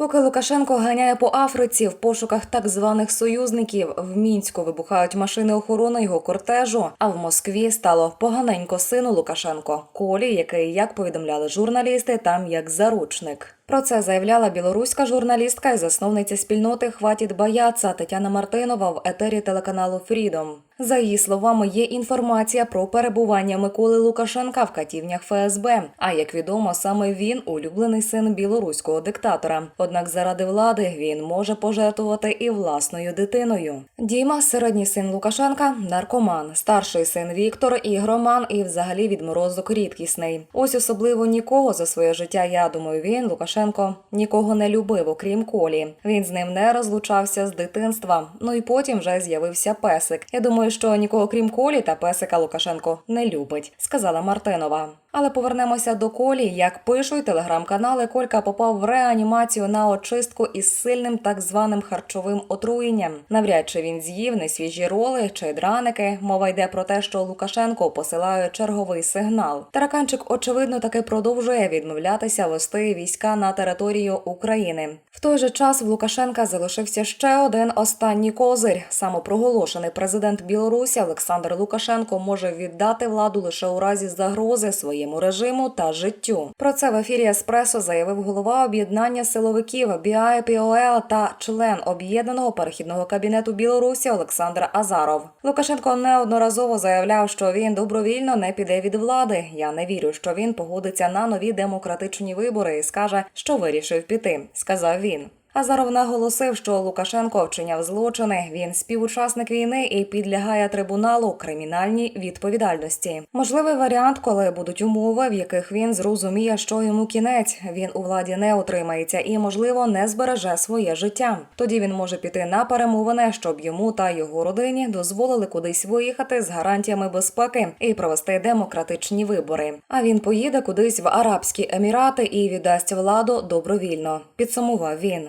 Поки Лукашенко ганяє по Африці в пошуках так званих союзників, в мінську вибухають машини охорони його кортежу. А в Москві стало поганенько сину Лукашенко Колі, який, як повідомляли журналісти, там як заручник. Про це заявляла білоруська журналістка і засновниця спільноти Хватіт Баяца Тетяна Мартинова в етері телеканалу Фрідом. За її словами, є інформація про перебування Миколи Лукашенка в катівнях ФСБ. А як відомо, саме він улюблений син білоруського диктатора. Однак заради влади він може пожертвувати і власною дитиною. Діма, середній син Лукашенка, наркоман, старший син Віктор, ігроман і взагалі відморозок рідкісний. Ось особливо нікого за своє життя. Я думаю, він Лукашенко нікого не любив, окрім Колі. Він з ним не розлучався з дитинства. Ну і потім вже з'явився песик. Я думаю, що нікого крім Колі та песика Лукашенко не любить, сказала Мартинова. Але повернемося до Колі. Як пишуть телеграм-канали, Колька попав в реанімацію на очистку із сильним так званим харчовим отруєнням. Навряд чи він з'їв несвіжі роли чи драники. Мова йде про те, що Лукашенко посилає черговий сигнал. Тараканчик, очевидно, таки продовжує відмовлятися вести війська на територію України. В той же час в Лукашенка залишився ще один останній козир. Самопроголошений президент Білорусі Олександр Лукашенко може віддати владу лише у разі загрози своєму режиму та життю. Про це в ефірі Еспресо заявив голова об'єднання силовиків BIPOL та член об'єднаного перехідного кабінету Білорусі Олександр Азаров. Лукашенко неодноразово заявляв, що він добровільно не піде від влади. Я не вірю, що він погодиться на нові демократичні вибори і скаже, що вирішив піти, сказав він. Азаров наголосив, що Лукашенко вчиняв злочини. Він співучасник війни і підлягає трибуналу кримінальній відповідальності. Можливий варіант, коли будуть умови, в яких він зрозуміє, що йому кінець. Він у владі не утримається і, можливо, не збереже своє життя. Тоді він може піти на перемовини, щоб йому та його родині дозволили кудись виїхати з гарантіями безпеки і провести демократичні вибори. А він поїде кудись в Арабські Емірати і віддасть владу добровільно. Підсумував він.